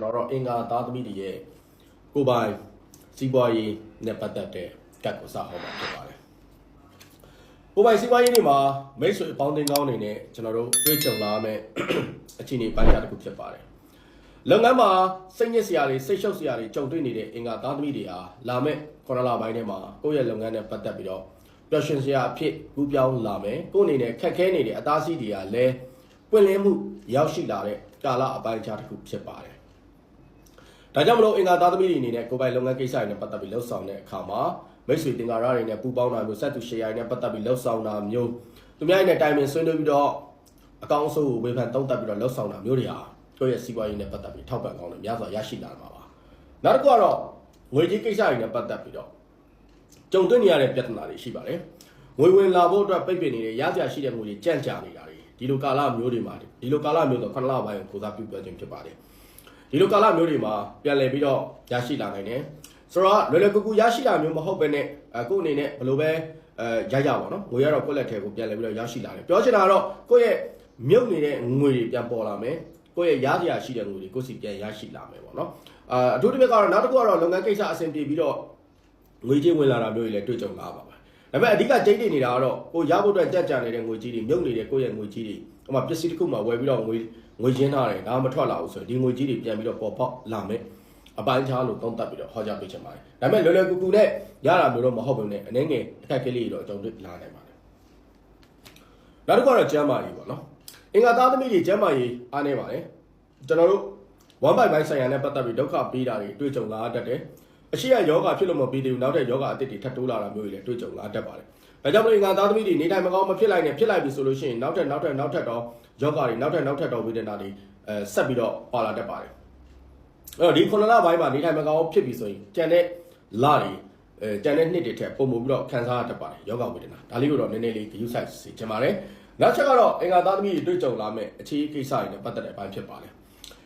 ကျွန်တော်တို့အင်္ဂါသားသမီးတွေရဲ့ကိုယ်ပိုင်စီးပွားရေးနဲ့ပတ်သက်တဲ့ကတ်ကိုစဟောမှာဖြစ်ပါတယ်ကိုယ်ပိုင်စီးပွားရေးတွေမှာမိတ်ဆွေအပေါင်းအသင်းကောင်းတွေနဲ့ကျွန်တော်တို့တွေ့ကြုံလာမယ့်အခြေအနေပိုင်းခြားတစ်ခုဖြစ်ပါတယ်လုပ်ငန်းမှာစိတ်ညစ်စရာတွေစိတ်ရှုပ်စရာတွေကြုံတွေ့နေတဲ့အင်္ဂါသားသမီးတွေဟာလာမယ့်ခေါရလာပိုင်းထဲမှာကိုယ့်ရဲ့လုပ်ငန်းနဲ့ပတ်သက်ပြီးတော့ပျော်ရွှင်စရာအဖြစ်ကူးပြောင်းလာမယ်ကိုယ့်အနေနဲ့ခက်ခဲနေတဲ့အသားစီးတွေကလည်းပွင့်လင်းမှုရောက်ရှိလာတဲ့ကာလအပိုင်းခြားတစ်ခုဖြစ်ပါတယ် ဒါကြောင့်မလို့အင်္ဂါသားသမီးတွေအနေနဲ့ကိုယ်ပိုင်လုပ်ငန်းကိစ္စတွေနဲ့ပတ်သက်ပြီးလှုပ်ဆောင်တဲ့အခါမှာမိတ်ဆွေတင်္ကာရတွေနဲ့ပူးပေါင်းတာမျိုးစက်သူရှယ်ယာတွေနဲ့ပတ်သက်ပြီးလှုပ်ဆောင်တာမျိုးသူများရဲ့တိုင်ပင်ဆွေးနွေးပြီးတော့အကောင့်အဆိုးကိုဝေဖန်သုံးသပ်ပြီးတော့လှုပ်ဆောင်တာမျိုးတွေဟာကိုယ့်ရဲ့စီးပွားရေးနဲ့ပတ်သက်ပြီးထောက်ပံ့ကောင်းတယ်များစွာရရှိလာမှာပါနောက်တစ်ခုကတော့ငွေကြေးကိစ္စတွေနဲ့ပတ်သက်ပြီးတော့ကြုံတွေ့နေရတဲ့ပြဿနာတွေရှိပါတယ်ငွေဝင်လာဖို့အတွက်ပိတ်ပင်နေတဲ့ရစရာရှိတဲ့ငွေတွေကြန့်ကြာနေတာတွေဒီလိုကာလမျိုးတွေမှာဒီလိုကာလမျိုးဆိုခဏလပိုင်းကိုကိုစားပြုပြောခြင်းဖြစ်ပါတယ် ဒီလိုကာလမျိုးတွေမှာပြန်လည်ပြီးတော့ရရှိလာနိုင်တယ်ဆိုတော့လွယ်လွယ်ကူကူရရှိတာမျိုးမဟုတ်ဘဲနဲ့အခုအနေနဲ့ဘယ်လိုပဲအဲရရပါတော့ငွေရတော့ကိုယ့်လက်ထဲကိုပြန်လည်ပြီးတော့ရရှိလာတယ်ပြောချင်တာကတော့ကိုယ့်ရဲ့မြုပ်နေတဲ့ငွေတွေပြန်ပေါ်လာမယ်ကိုယ့်ရဲ့ရစရာရှိတဲ့ငွေတွေကိုယ့်စီပြန်ရရှိလာမယ်ပေါ့နော်အာအထူးသဖြင့်ကတော့နောက်တစ်ခုကတော့လုပ်ငန်းကိစ္စအဆင်ပြေပြီးတော့ငွေကြေးဝင်လာတာမျိုးတွေလည်းတွေ့ကြုံလာပါပါ ဒါပေမဲ့အဓိကကျိတ်နေနေတာကတော့ကိုရဖို့အတွက်ကြက်ကြံနေတဲ့ငွေကြီးတွေမြုပ်နေတဲ့ကိုယ့်ရဲ့ငွေကြီးတွေဟိုမှာပစ္စည်းတစ်ခုမှဝယ်ပြီးတော့ငွေငွေရင်းထားတယ်ဒါမှမထွက်လာဘူးဆိုရင်ဒီငွေကြီးတွေပြန်ပြီးတော့ပေါ်ပေါက်လာမယ်အပိုင်းခြားလို့သုံးသပ်ပြီးတော့ဟောကြားပေးချင်ပါတယ်ဒါပေမဲ့လွယ်လွယ်ကူကူနဲ့ရတာမျိုးတော့မဟုတ်ဘူးနဲ့အနေငယ်အခက်အခဲလေးတွေတော့အကြုံတွေ့လာနိုင်ပါတယ်နောက်တစ်ခုကတော့ကျမ်းမာရေးပေါ့နော်အင်္ဂါသားသမီးတွေကျမ်းမာရေးအားနေပါတယ်ကျွန်တော်တို့1 by 1ဆိုင်ရာနဲ့ပတ်သက်ပြီးဒုက္ခပေးတာတွေတွေ့ကြုံလာတတ်တယ် အရှိရယောဂဖြစ်လို့မပြီးသေးဘူးနောက်ထပ်ယောဂအသစ်တွေထပ်တိုးလာတာမျိုးတွေလည်းတွေ့ကြုံလာတတ်ပါတယ်။ဒါကြောင့်မလို့ငါသားသမီးတွေနေတိုင်းမကောင်းမဖြစ်လိုက်နဲ့ဖြစ်လိုက်ပြီဆိုလို့ရှိရင်နောက်ထပ်နောက်ထပ်နောက်ထပ်တော့ယောဂတွေနောက်ထပ်နောက်ထပ်တော့ဝေဒနာတွေအဲဆက်ပြီးတော့ပါလာတတ်ပါတယ်။အဲ့တော့ဒီခုနလပိုင်းမှာနေတိုင်းမကောင်းဖြစ်ပြီဆိုရင်ကြံတဲ့လတွေအဲကြံတဲ့နှစ်တွေထက်ပုံမှုပြီးတော့ခံစားရတတ်ပါတယ်ယောဂဝေဒနာဒါလေးကိုတော့နည်းနည်းလေးဂရုစိုက်စီချင်ပါတယ်။နောက်ချက်ကတော့အင်္ဂါသားသမီးတွေတွေ့ကြုံလာမဲ့အခြေအနေကိစ္စတွေနဲ့ပတ်သက်တဲ့အပိုင်းဖြစ်ပါတယ်။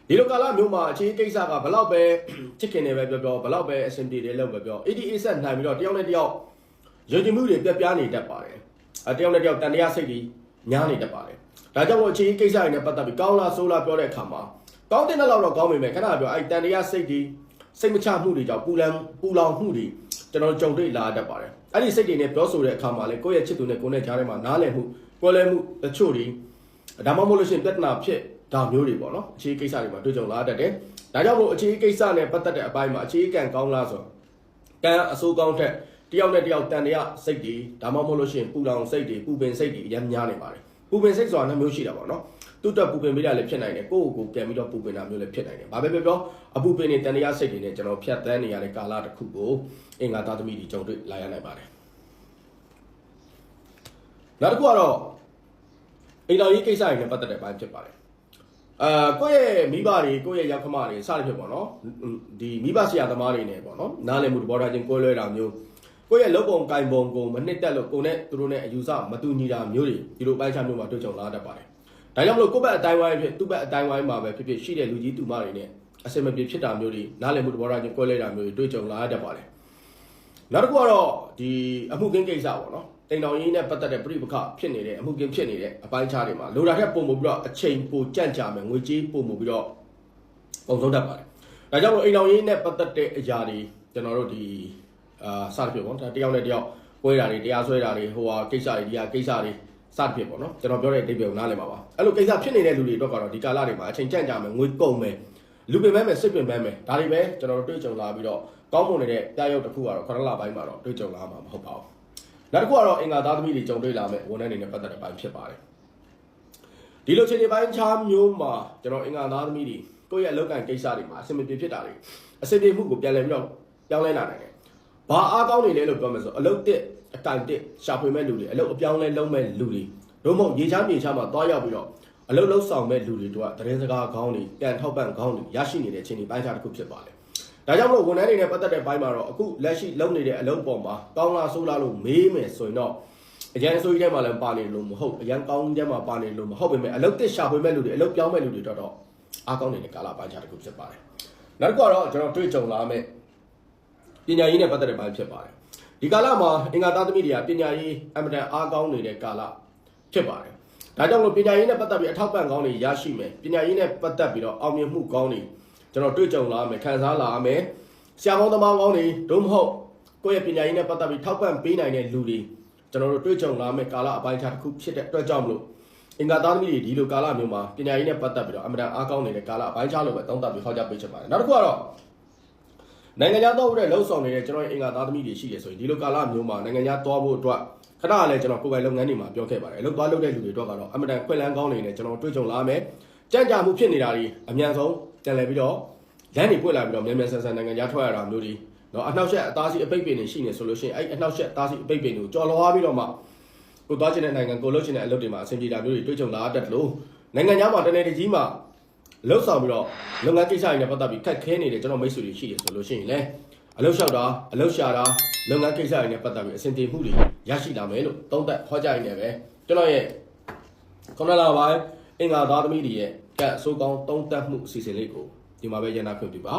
ဒီလိုကာလမျိုးမှာအခြေကိစ္စကဘလောက်ပဲချစ်ခင်နေပဲပြောပြောဘလောက်ပဲအဆင်ပြေတယ်လို့ပဲပြော ADA ဆက်နိုင်ပြီးတော့တယောက်နဲ့တယောက်ယုံကြည်မှုတွေပြပြနေတတ်ပါတယ်အဲတယောက်နဲ့တယောက်တန်တရားစိတ်တွေညားနေတတ်ပါတယ်ဒါကြောင့်မို့အခြေကိစ္စတွေနဲ့ပတ်သက်ပြီးကောင်းလားဆိုးလားပြောတဲ့အခါမှာကောင်းတဲ့လောက်တော့ကောင်းပေမဲ့ခဏပြောအဲတန်တရားစိတ်တွေစိတ်မချမှုတွေကြောင့်ပူလန်ပူလောင်မှုတွေကျွန်တော်ကြုံတွေ့လာတတ်ပါတယ်အဲ့ဒီစိတ်တွေနဲ့ပြောဆိုတဲ့အခါမှာလေကိုယ့်ရဲ့ချစ်သူနဲ့ကိုယ်နဲ့ကြားထဲမှာနားလည်မှုကွဲလဲမှုတချို့တွေဒါမှမဟုတ်လို့ရှိရင်ပြဿနာဖြစ် ဒါမျိုးတွေပေါ့နော်အခြေကိစ္စတွေမှာတွေ့ကြုံလာတတ်တယ်ဒါကြောင့်မို့အခြေကိစ္စနဲ့ပတ်သက်တဲ့အပိုင်းမှာအခြေကံကောင်းလားဆိုကံအစိုးကောင်းထက်တယောက်နဲ့တယောက်တန်တရားစိတ်တွေဒါမှမဟုတ်လို့ရှိရင်ပူလောင်စိတ်တွေပူပင်စိတ်တွေအများများနေပါတယ်ပူပင်စိတ်ဆိုတာနှမျိုးရှိတာပေါ့နော်သူ့တက်ပူပင်ပေးတာလည်းဖြစ်နိုင်တယ်ကိုယ့်ကိုယ်ကိုပြန်ပြီးတော့ပူပင်တာမျိုးလည်းဖြစ်နိုင်တယ်ဘာပဲပြောပြောအပူပင်နေတန်တရားစိတ်တွေနဲ့ကျွန်တော်ဖြတ်သန်းနေရတဲ့ကာလတစ်ခုကိုအင်္ဂါသားသမီးတွေကြုံတွေ့လာရနိုင်ပါတယ်နောက်တစ်ခုကတော့အိမ်တော်ရေးကိစ္စတွေနဲ့ပတ်သက်တဲ့ဘိုင်းဖြစ်ပါတယ် အာကိုယ့်ရဲ့မိဘတွေကိုယ့်ရဲ့ရောက်ခမတွေစသဖြင့်ပေါ့နော်ဒီမိဘဆရာသမားတွေနဲ့ပေါ့နော်နားလည်မှုတဘောထားချင်းကိုယ်လွဲတာမျိုးကိုယ့်ရဲ့လုပ်ပုံကင်ပုံကိုမနှစ်တက်လို့ကိုယ်နဲ့သူတို့နဲ့အယူဆမတူညီတာမျိုးတွေဒီလိုပိုင်းခြားမျိုးမှာတွေ့ကြုံလာတတ်ပါတယ်ဒါကြောင့်မလို့ကိုယ့်ဘက်အတိုင်းဝိုင်းဖြစ်သူ့ဘက်အတိုင်းဝိုင်းမှာပဲဖြစ်ဖြစ်ရှိတဲ့လူကြီးသူမတွေနဲ့အစင်မပြေဖြစ်တာမျိုးတွေနားလည်မှုတဘောထားချင်းကိုယ်လွဲတာမျိုးတွေတွေ့ကြုံလာတတ်ပါတယ်နောက်တစ်ခုကတော့ဒီအမှုကင်းကိစ္စပေါ့နော် တိမ်တော်ရင်းနဲ့ပတ်သက်တဲ့ပြိပခဖြစ်နေတဲ့အမှုကင်းဖြစ်နေတဲ့အပိုင်းခြားတွေမှာလိုတာထက်ပုံမှုပြီးတော့အချိန်ပိုကြန့်ကြာမယ်ငွေကြေးပုံမှုပြီးတော့ပုံဆုံးတတ်ပါတယ်။ဒါကြောင့်မို့အိမ်တော်ရင်းနဲ့ပတ်သက်တဲ့အရာတွေကျွန်တော်တို့ဒီအာစသဖြင့်ပေါ့တယောက်နဲ့တယောက်ပွဲတာတွေတရားစွဲတာတွေဟိုဟာကိစ္စတွေဒီဟာကိစ္စတွေစသဖြင့်ပေါ့နော်ကျွန်တော်ပြောတဲ့အဓိပ္ပာယ်ကိုနားလည်ပါပါ။အဲ့လိုကိစ္စဖြစ်နေတဲ့လူတွေအတွက်ကတော့ဒီကာလတွေမှာအချိန်ကြန့်ကြာမယ်ငွေကုန်မယ်လူပင်မဲ့မယ်စစ်ပင်မဲ့မယ်ဒါတွေပဲကျွန်တော်တို့တွေ့ကြုံလာပြီးတော့ကောင်းမွန်နေတဲ့ပြရုပ်တစ်ခုကတော့ခရလပိုင်းမှာတော့တွေ့ကြုံလာမှာမဟုတ်ပါဘူး။ နောက်တစ်ခုကတော့အင်္ဂါသားသမီးတွေကြုံတွေ့လာမဲ့ဝန်ထမ်းတွေနဲ့ပတ်သက်တဲ့ပိုင်းဖြစ်ပါတယ်။ဒီလိုခြေနေပိုင်းခြားမျိုးမှာကျွန်တော်အင်္ဂါသားသမီးတွေကိုယ့်ရဲ့အလုပ်ကိုင်ကိစ္စတွေမှာအဆင်မပြေဖြစ်တာတွေအဆင်ပြေမှုကိုပြန်လည်ပြီးတော့ပြောင်းလဲလာနိုင်တယ်။ဘာအားကောင်းနေလဲလို့ပြောမယ်ဆိုအလုပ်တစ်အကင်တစ်ရှာဖွေမဲ့လူတွေအလုပ်အပြောင်းလဲလုပ်မဲ့လူတွေတို့မဟုတ်ရေချမ်းမြေချမ်းမှာတွားရောက်ပြီးတော့အလုပ်လုပ်ဆောင်မဲ့လူတွေတို့ကသတင်းစကားခေါင်းတွေပြန်ထောက်ပံ့ခေါင်းတွေရရှိနေတဲ့အခြေအနေပိုင်းခြားတစ်ခုဖြစ်ပါတယ်။ ဒါကြောင့်မို့ဝန်ထမ်းတွေနဲ့ပတ်သက်တဲ့ဘိုင်းမှာတော့အခုလက်ရှိလုပ်နေတဲ့အလုပ်ပေါ်မှာကောင်းလားဆိုးလားလို့မေးမယ်ဆိုရင်တော့အရန်ဆိုးကြီးထဲမှာလည်းပါနေလို့မဟုတ်အရန်ကောင်းထဲမှာပါနေလို့မဟုတ်ပေမဲ့အလုပ်တစ်ရှာဖွေမဲ့လူတွေအလုပ်ပြောင်းမဲ့လူတွေတော့တော့အားကောင်းနေတဲ့ကာလပိုင်းခြားတစ်ခုဖြစ်ပါတယ်။နောက်တစ်ခုကတော့ကျွန်တော်တွေ့ကြုံလာမဲ့ပညာရေးနဲ့ပတ်သက်တဲ့ဘိုင်းဖြစ်ပါတယ်။ဒီကာလမှာအင်္ဂါသားသမီးတွေကပညာရေးအမတန်အားကောင်းနေတဲ့ကာလဖြစ်ပါတယ်။ဒါကြောင့်လို့ပညာရေးနဲ့ပတ်သက်ပြီးအထောက်ပံ့ကောင်းတွေရရှိမယ်။ပညာရေးနဲ့ပတ်သက်ပြီးတော့အောင်မြင်မှုကောင်းတွေ ကျွန်တော်တွေ့ကြုံလာမယ်ခံစားလာမယ်ဆရာပေါင်းသမားကောင်းတွေဒုမဟုတ်ကိုယ့်ရဲ့ပညာရေးနဲ့ပတ်သက်ပြီးထောက်ပံ့ပေးနိုင်တဲ့လူတွေကျွန်တော်တို့တွေ့ကြုံလာမယ်ကာလအပိုင်းခြားတစ်ခုဖြစ်တဲ့အတွက်ကြောင့်မလို့အင်္ဂါသားသမီးတွေဒီလိုကာလမျိုးမှာပညာရေးနဲ့ပတ်သက်ပြီးတော့အမှန်တန်အားကောင်းနေတဲ့ကာလအပိုင်းခြားလို့ပဲတောင်းတပြီးဟောကြားပေးချင်ပါတယ်နောက်တစ်ခုကတော့နိုင်ငံခြားသွားဖို့တဲ့လှုပ်ဆောင်နေတဲ့ကျွန်တော်ရဲ့အင်္ဂါသားသမီးတွေရှိတယ်ဆိုရင်ဒီလိုကာလမျိုးမှာနိုင်ငံခြားသွားဖို့အတွက်ခဏလည်းကျွန်တော်ကိုယ်ပိုင်လုပ်ငန်းတွေမှာပြောခဲ့ပါတယ်အလုပ်သွားလုပ်တဲ့လူတွေအတွက်ကတော့အမှန်တန်ခွင့်လန်းကောင်းနေတယ်ကျွန်တော်တွေ့ကြုံလာမယ်ကြံ့ကြာမှုဖြစ်နေတာတွေအများဆုံး ပြန်လည်ပြီးတော့လမ်းတွေပွင့်လာပြီးတော့မြန်မြန်ဆန်ဆန်နိုင်ငံခြားထွက်ရတာမျိုးတွေနော်အနှောက်အယှက်အသားစီအပိတ်ပင်တွေရှိနေဆိုလို့ရှိရင်အဲ့အနှောက်အယှက်အသားစီအပိတ်ပင်တွေကိုကြော်လွှားပြီးတော့မှကိုသွားချင်တဲ့နိုင်ငံကိုလုပ်ချင်တဲ့အလုပ်တွေမှာအဆင်ပြေတာမျိုးတွေတွေ့ကြုံလာတတ်တယ်လို့နိုင်ငံခြားမှာတနေ့တကြီးမှာလှုပ်ဆောင်ပြီးတော့လုပ်ငန်းကိစ္စတွေနဲ့ပတ်သက်ပြီးခက်ခဲနေတဲ့ကျွန်တော်မိတ်ဆွေတွေရှိတယ်ဆိုလို့ရှိရင်လည်းအလုတ်လျှောက်တာအလုတ်ရှာတာလုပ်ငန်းကိစ္စတွေနဲ့ပတ်သက်ပြီးအဆင်ပြေမှုတွေရရှိလာမယ်လို့သုံးသပ်ဟောကြားရင်းနဲ့ပဲကျွန်တော်ရဲ့ခုနလာပိုင်းအင်္ဂါသားသမီးတွေရဲ့ ကတ်အစိုးကောင်းသုံးသပ်မှုအစီအစဉ်လေးကိုဒီမှာပဲရန်နာဖွင့်ပြပါ